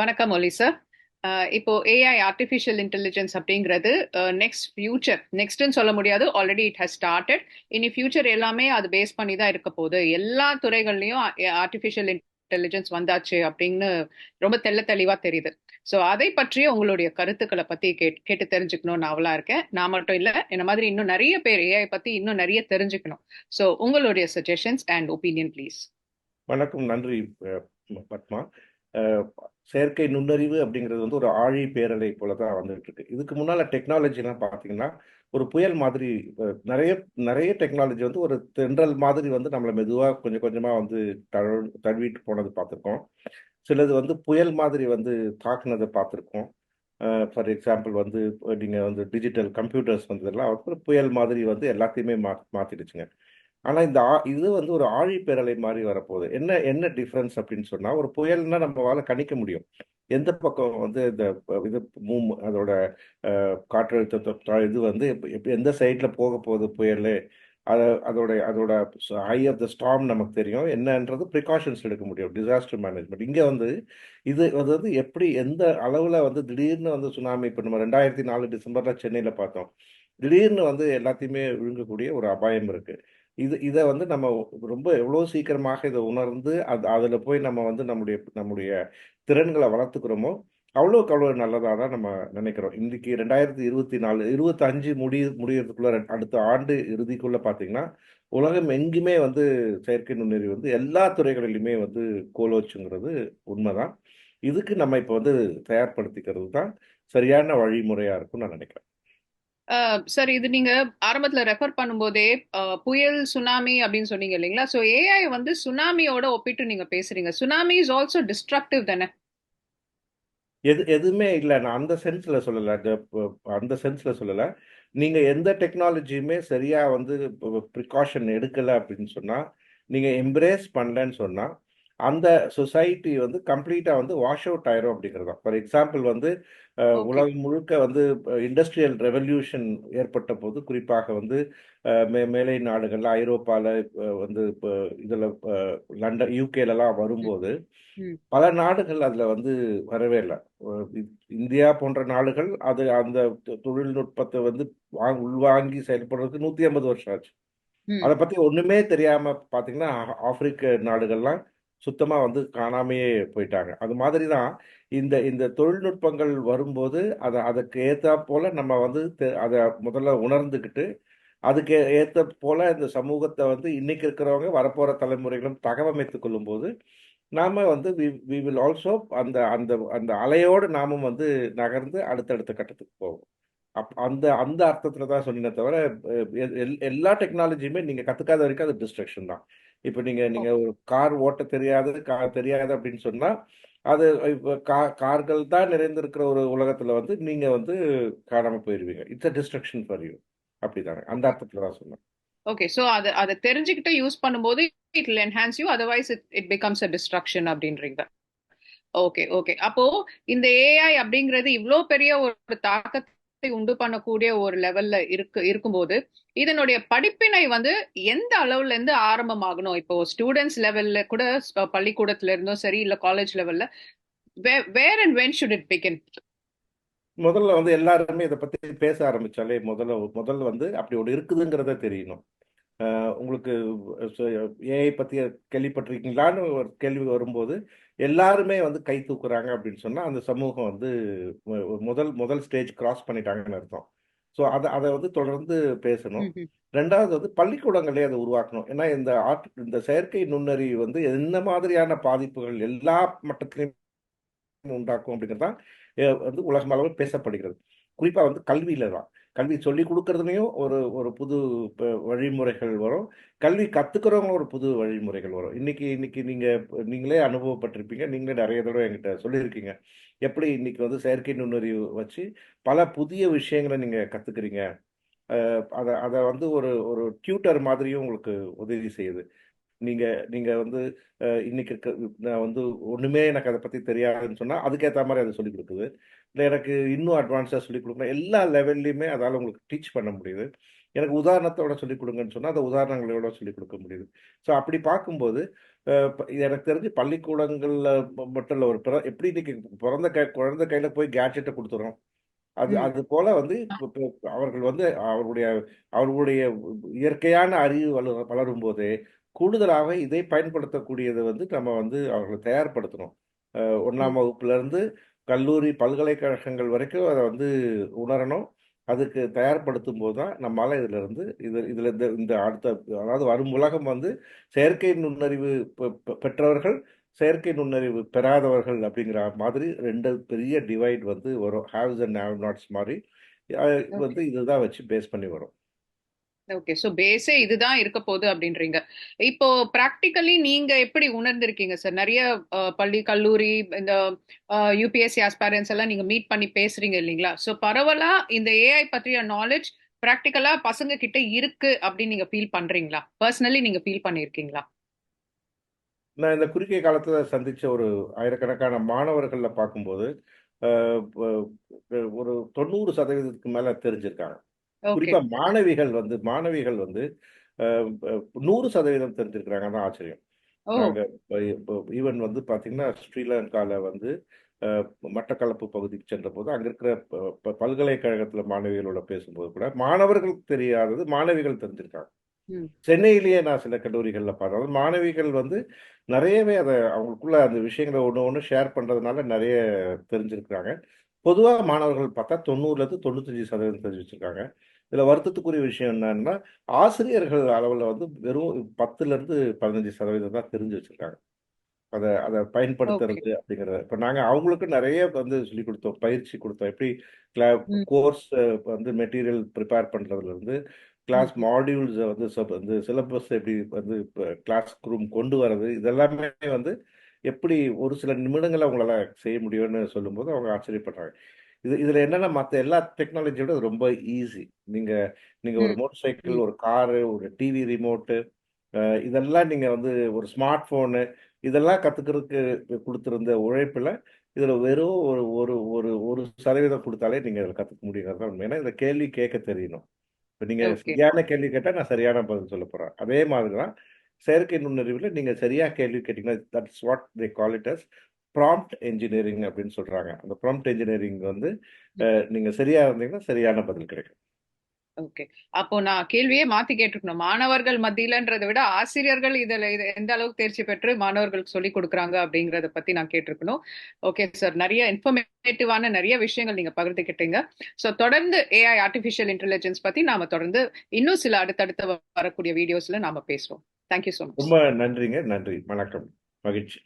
வணக்கம் ஒலிசா. சார் இப்போ ஏஐ ஆர்டிஃபிஷியல் இன்டெலிஜென்ஸ் அப்படிங்கிறது நெக்ஸ்ட் ஃபியூச்சர் நெக்ஸ்ட்னு சொல்ல முடியாது. ஆல்ரெடி இட் ஹஸ் ஸ்டார்டட் இனி ஃபியூச்சர் எல்லாமே அது பேஸ் பண்ணி தான் இருக்க போகுது. எல்லா துறைகள்லையும் ஆர்டிஃபிஷியல் இன்டெலிஜென்ஸ் வந்தாச்சு அப்படின்னு ரொம்ப தெள்ள தெளிவா தெரியுது. ஸோ அதை பற்றிய உங்களுடைய கருத்துக்களை பத்தி கேட் கேட்டு தெரிஞ்சுக்கணும்னு அவளா இருக்கேன். நான் மட்டும் இல்லை இந்த மாதிரி இன்னும் நிறைய பேர் ஏஐ பத்தி இன்னும் நிறைய தெரிஞ்சுக்கணும். ஸோ உங்களுடைய சஜஷன்ஸ் அண்ட் ஒப்பீனியன் ப்ளீஸ் வணக்கம் நன்றி பத்மா. செயற்கை நுண்ணறிவு அப்படிங்கிறது வந்து ஒரு ஆழி பேரலை போல தான் வந்துட்டு இருக்கு இதுக்கு முன்னால டெக்னாலஜிலாம் பார்த்தீங்கன்னா ஒரு புயல் மாதிரி நிறைய நிறைய டெக்னாலஜி வந்து ஒரு தென்றல் மாதிரி வந்து நம்மளை மெதுவாக கொஞ்சம் கொஞ்சமாக வந்து தழு தழுவிட்டு போனது பார்த்துருக்கோம் சிலது வந்து புயல் மாதிரி வந்து தாக்குனதை பார்த்துருக்கோம் ஃபார் எக்ஸாம்பிள் வந்து நீங்கள் வந்து டிஜிட்டல் கம்ப்யூட்டர்ஸ் வந்ததெல்லாம் வந்து புயல் மாதிரி வந்து எல்லாத்தையுமே மா மாற்றிடுச்சுங்க ஆனால் இந்த இது வந்து ஒரு ஆழிப்பேரலை மாதிரி வரப்போகுது. என்ன என்ன டிஃப்ரென்ஸ் அப்படின்னு சொன்னால் ஒரு புயல்னா நம்மளால கணிக்க முடியும். எந்த பக்கம் வந்து இந்த இது மூம் அதோட காற்றழுத்த இது வந்து எந்த சைடில் போக போகுது புயல்? அதை அதோட அதோட ஹை ஆஃப் த ஸ்டாம் நமக்கு தெரியும். என்னன்றது ப்ரிகாஷன்ஸ் எடுக்க முடியும். டிசாஸ்டர் மேனேஜ்மெண்ட் இங்கே வந்து இது வந்து எப்படி எந்த அளவில் வந்து திடீர்னு வந்து சுனாமி இப்போ நம்ம ரெண்டாயிரத்தி நாலு டிசம்பரில் சென்னையில் பார்த்தோம். திடீர்னு வந்து எல்லாத்தையுமே விழுங்கக்கூடிய ஒரு அபாயம் இருக்குது இது இதை வந்து நம்ம ரொம்ப எவ்வளோ சீக்கிரமாக இதை உணர்ந்து அது அதில் போய் நம்ம வந்து நம்முடைய நம்முடைய திறன்களை வளர்த்துக்கிறோமோ அவ்வளோக்கு அவ்வளோ நல்லதாக தான் நம்ம நினைக்கிறோம். இன்றைக்கி ரெண்டாயிரத்தி இருபத்தி நாலு இருபத்தஞ்சு முடிய முடியறதுக்குள்ள அடுத்த ஆண்டு இறுதிக்குள்ளே பார்த்தீங்கன்னா உலகம் எங்குமே வந்து செயற்கை நுண்ணறிவு வந்து எல்லா துறைகளிலுமே வந்து கோலோச்சுங்கிறது உண்மைதான். இதுக்கு நம்ம இப்போ வந்து தயார்படுத்திக்கிறது தான் சரியான வழிமுறையாக இருக்கும்னு நான் நினைக்கிறேன். சார் இது நீங்க ஆரம்பத்துல ரெஃபர் பண்ணும்போதே புயல் சுனாமி அப்படின்னு சொன்னீங்க இல்லைங்களா? ஸோ ஏஐ வந்து சுனாமியோட ஒப்பிட்டு நீங்க பேசுறீங்க. சுனாமி இஸ் ஆல்சோ டிஸ்ட்ரக்டிவ் தானே? எது எதுவுமே இல்லை. நான் அந்த சென்ஸில் சொல்லலை. அந்த சென்ஸில் சொல்லலை. நீங்கள் எந்த டெக்னாலஜியுமே சரியாக வந்து ப்ரிகாஷன் எடுக்கலை அப்படின்னு சொன்னால் நீங்கள் எம்ப்ரேஸ் பண்ணலன்னு சொன்னால் அந்த சொசைட்டி வந்து கம்ப்ளீட்டா வந்து வாஷ் அவுட் ஆயிரும் அப்படிங்கிறது ஃபார் எக்ஸாம்பிள் வந்து உலகம் முழுக்க வந்து இண்டஸ்ட்ரியல் ரெவல்யூஷன் ஏற்பட்ட போது குறிப்பாக வந்து மே மேலை நாடுகள்ல ஐரோப்பால வந்து இப்போ இதுல லண்டன் யூகேலலாம் வரும்போது பல நாடுகள் அதுல வந்து வரவே இல்லை. இந்தியா போன்ற நாடுகள் அது அந்த தொழில்நுட்பத்தை வந்து உள்வாங்கி செயல்படுறதுக்கு நூத்தி ஐம்பது வருஷம் ஆச்சு. அதை பத்தி ஒண்ணுமே தெரியாம பாத்தீங்கன்னா ஆப்பிரிக்க நாடுகள்லாம் சுத்தமாக வந்து காணாமையே போயிட்டாங்க. அது மாதிரி தான் இந்த இந்த தொழில்நுட்பங்கள் வரும்போது அதை அதுக்கு ஏற்ற போல் நம்ம வந்து அதை முதல்ல உணர்ந்துக்கிட்டு அதுக்கு ஏற்ற போல் இந்த சமூகத்தை வந்து இன்றைக்கி இருக்கிறவங்க வரப்போகிற தலைமுறைகளும் தகவமைத்து கொள்ளும்போது நாம் வந்து வி வி வில் ஆல்சோ அந்த அந்த அந்த அலையோடு நாமும் வந்து நகர்ந்து அடுத்தடுத்த கட்டத்துக்கு போவோம். அப் அந்த அந்த அர்த்தத்தில் தான் சொன்னீங்க தவிர எல்லா டெக்னாலஜியுமே நீங்கள் கற்றுக்காத வரைக்கும் அது டிஸ்ட்ரக்ஷன் தான். இப்போ நீங்க நீங்க ஒரு கார் ஓட்ட தெரியாது கார் தெரியாது அப்படின்னு சொன்னா அது இப்போ கார்கள் தான் நிறைந்திருக்கிற ஒரு உலகத்துல வந்து நீங்க வந்து காணாம போயிருவீங்க. It's a destruction for you அப்படிதானே? அந்த அர்த்தத்துல தான் சொன்னேன். ஓகே ஸோ அதை அதை தெரிஞ்சுக்கிட்டு யூஸ் பண்ணும்போது it will enhance you otherwise it it becomes a destruction அப்படின்றீங்க. ஓகே ஓகே அப்போ இந்த ஏஐ அப்படிங்கிறது இவ்வளோ பெரிய ஒரு தாக்கத்தை உண்டு பண்ணக்கூடிய ஒரு லெவல்ல இருக்கு இருக்கும்போது இதனுடைய படிப்பினை வந்து எந்த அளவுல இருந்து ஆரம்பமாகணும்? இப்போ ஸ்டூடெண்ட்ஸ் லெவல்ல கூட பள்ளிக்கூடத்துல இருந்தும் சரி இல்ல காலேஜ் லெவல்ல where and when should it begin முதல்ல வந்து எல்லாருமே இதை பத்தி பேச ஆரம்பிச்சாலே முதல்ல முதல்ல வந்து அப்படி ஒரு இருக்குதுங்கிறத தெரியணும். உங்களுக்கு ஏஐ பத்தி கேள்விப்பட்டிருக்கீங்களான்னு ஒரு கேள்வி வரும்போது எல்லாருமே வந்து கை தூக்குறாங்க அப்படின்னு சொன்னா அந்த சமூகம் வந்து முதல் முதல் ஸ்டேஜ் கிராஸ் பண்ணிட்டாங்கன்னு அர்த்தம். ஸோ அதை அதை வந்து தொடர்ந்து பேசணும். ரெண்டாவது வந்து பள்ளிக்கூடங்களே அதை உருவாக்கணும். ஏன்னா இந்த ஆர்ட் இந்த செயற்கை நுண்ணறிவு வந்து என்ன மாதிரியான பாதிப்புகள் எல்லா மட்டத்திலையும் உண்டாக்கும் அப்படிங்கிறது தான் வந்து உலகம் அளவில் பேசப்படுகிறது. குறிப்பாக வந்து கல்வியில தான். கல்வி சொல்லி கொடுக்கறதுலையும் ஒரு ஒரு புது வழிமுறைகள் வரும். கல்வி கற்றுக்கிறவங்க ஒரு புது வழிமுறைகள் வரும். இன்னைக்கு இன்னைக்கு நீங்கள் நீங்களே அனுபவப்பட்டிருப்பீங்க. நீங்களே நிறைய தடவை என்கிட்ட சொல்லியிருக்கீங்க. எப்படி இன்னைக்கு வந்து செயற்கை நுண்ணறிவு வச்சு பல புதிய விஷயங்களை நீங்கள் கற்றுக்குறீங்க அதை அதை வந்து ஒரு ஒரு டியூட்டர் மாதிரியும் உங்களுக்கு உதவி செய்யுது. நீங்க நீங்க வந்து இன்னைக்கு இருக்க நான் வந்து ஒண்ணுமே எனக்கு அதை பத்தி தெரியாதுன்னு சொன்னா அதுக்கேற்ற மாதிரி அதை சொல்லிக் கொடுக்குது. இல்லை எனக்கு இன்னும் அட்வான்ஸாக சொல்லிக் கொடுக்கணும். எல்லா லெவல்லையுமே அதால் உங்களுக்கு டீச் பண்ண முடியுது. எனக்கு உதாரணத்தோட சொல்லிக் கொடுங்கன்னு சொன்னால் அந்த உதாரணங்களோட சொல்லிக் கொடுக்க முடியுது. ஸோ அப்படி பார்க்கும்போது எனக்கு தெரிஞ்சு பள்ளிக்கூடங்கள்ல மட்டும் இல்ல ஒரு பிற எப்படி இன்னைக்கு பிறந்த கை குழந்தை கையில போய் கேட்ஜெட்டை கொடுத்துறோம். அது. அது போல வந்து அவர்கள் வந்து அவர்களுடைய அவர்களுடைய இயற்கையான அறிவு வளர வளரும் போதே கூடுதலாக இதை பயன்படுத்தக்கூடியதை வந்து நம்ம வந்து அவர்களை தயார்படுத்தணும். அஹ் ம். ஒண்ணாம் வகுப்புல இருந்து கல்லூரி பல்கலைக்கழகங்கள் வரைக்கும் அதை வந்து உணரணும். அதுக்கு தயார்படுத்தும் போது தான் நம்மளால இதுல இருந்து இது இதுல இந்த இந்த அடுத்த அதாவது வரும் உலகம் வந்து செயற்கை நுண்ணறிவு பெற்றவர்கள் செயற்கை நுண்ணறிவு பெறாதவர்கள் அப்படிங்கிற மாதிரி ரெண்டு பெரிய டிவைட் வந்து வரும். ஹேவ்ஸ் அண்ட் ஹேவ் நாட்ஸ் மாதிரி. வந்து இதுதான் வச்சு பேஸ் பண்ணி வரும். ஓகே ஸோ பேஸே இதுதான் இருக்க போகுது அப்படின்றீங்க. இப்போ ப்ராக்டிக்கலி நீங்க எப்படி உணர்ந்திருக்கீங்க சார் நிறைய பள்ளி கல்லூரி இந்த யூபிஎஸ்சி ஆஸ்பேரன்ஸ் எல்லாம் நீங்க மீட் பண்ணி பேசுறீங்க இல்லைங்களா? ஸோ பரவலா இந்த ஏஐ பற்றிய நாலேஜ் ப்ராக்டிக்கலா பசங்க கிட்ட இருக்கு அப்படின்னு நீங்க ஃபீல் பண்றீங்களா? பர்சனலி நீங்க ஃபீல் பண்ணிருக்கீங்களா? நான் இந்த குறுகிய காலத்தில் சந்திச்ச ஒரு ஆயிரக்கணக்கான மாணவர்கள்ல பார்க்கும்போது ஒரு தொண்ணூறு சதவீதத்துக்கு மேல தெரிஞ்சிருக்காங்க. குறிப்பா மாணவிகள் வந்து மாணவிகள் வந்து நூறு சதவீதம் தெரிஞ்சிருக்கிறாங்க தான் ஆச்சரியம். ஈவன் வந்து பாத்தீங்கன்னா ஸ்ரீலங்கால வந்து மட்டக்களப்பு பகுதிக்கு சென்ற போது அங்க இருக்கிற பல்கலைக்கழகத்துல மாணவிகளோட பேசும்போது கூட மாணவர்கள் தெரியாதது மாணவிகள் தெரிஞ்சிருக்காங்க. சென்னையிலேயே நான் சில கல்லூரிகள்ல பார்த்தேன். மாணவிகள் வந்து நிறையவே அதை அவங்களுக்குள்ள அந்த விஷயங்களை ஒன்று ஒன்று ஷேர் பண்றதுனால நிறைய தெரிஞ்சிருக்கிறாங்க. பொதுவாக மாணவர்கள் பார்த்தா தொண்ணூறுல இருந்து தொண்ணூத்தஞ்சு சதவீதம் தெரிஞ்சு வச்சிருக்காங்க இதுல வருத்தத்துக்குரிய விஷயம் என்னன்னா ஆசிரியர்கள் அளவுல வந்து வெறும் பத்துல இருந்து பதினஞ்சு சதவீதம் தான் தெரிஞ்சு வச்சிருக்காங்க. அதை அதை பயன்படுத்துறது அப்படிங்கிறத. இப்போ நாங்கள் அவங்களுக்கு நிறைய வந்து சொல்லி கொடுத்தோம் பயிற்சி கொடுத்தோம். எப்படி கிளா கோர்ஸ் வந்து மெட்டீரியல் ப்ரிப்பேர் பண்ணுறதுல இருந்து ம். கிளாஸ் மாடியூல்ஸை வந்து வந்து சிலபஸ் எப்படி வந்து கிளாஸ் ரூம் கொண்டு வர்றது இதெல்லாமே வந்து எப்படி ஒரு சில நிமிடங்கள் அவங்களால செய்ய முடியும்னு சொல்லும்போது அவங்க ஆச்சரியப்படுறாங்க. இது இதுல என்னன்னா மற்ற எல்லா டெக்னாலஜியோட ரொம்ப ஈஸி நீங்க நீங்க ஒரு மோட்டர் சைக்கிள் ஒரு காரு ஒரு டிவி ரிமோட்டு இதெல்லாம் நீங்க வந்து ஒரு ஸ்மார்ட் போனு இதெல்லாம் கத்துக்கிறதுக்கு கொடுத்திருந்த உழைப்புல இதுல வெறும் ஒரு ஒரு ஒரு ஒரு சதவீதம் கொடுத்தாலே நீங்க இதில் கத்துக்க முடியுங்கிறது ஏன்னா இந்த கேள்வி கேட்க தெரியணும். இப்போ நீங்க ஓகே சரியான கேள்வி கேட்டா நான் சரியான பதில் சொல்ல போறேன். அதே மாதிரி தான் செயற்கை நுண்ணறிவுல நீங்க சரியா கேள்வி கேட்டீங்கன்னா that's what they call it as prompt engineering அப்படின்னு சொல்றாங்க. அந்த ப்ராம்ப்ட் என்ஜினியரிங் வந்து நீங்க சரியா இருந்தீங்கன்னா சரியான பதில் கிடைக்கும். ஓகே அப்போ நான் கேள்வியே மாத்தி கேட்டிருக்கணும். மாணவர்கள் மத்தியிலன்றதை விட ஆசிரியர்கள் இதுல இது எந்த அளவுக்கு தேர்ச்சி பெற்று மாணவர்களுக்கு சொல்லி கொடுக்குறாங்க அப்படிங்கறத பத்தி நான் கேட்டிருக்கணும். ஓகே சார் நிறைய இன்ஃபர்மேட்டிவான நிறைய விஷயங்கள் நீங்க பகிர்ந்துக்கிட்டீங்க ஸோ தொடர்ந்து ஏஐ ஆர்டிஃபிஷியல் இன்டெலிஜென்ஸ் பத்தி நாம தொடர்ந்து இன்னும் சில அடுத்தடுத்த வரக்கூடிய வீடியோஸ்ல நாம பேசுவோம். தேங்க்யூ ஸோ மச் ரொம்ப நன்றிங்க. நன்றி. வணக்கம். மகிழ்ச்சி.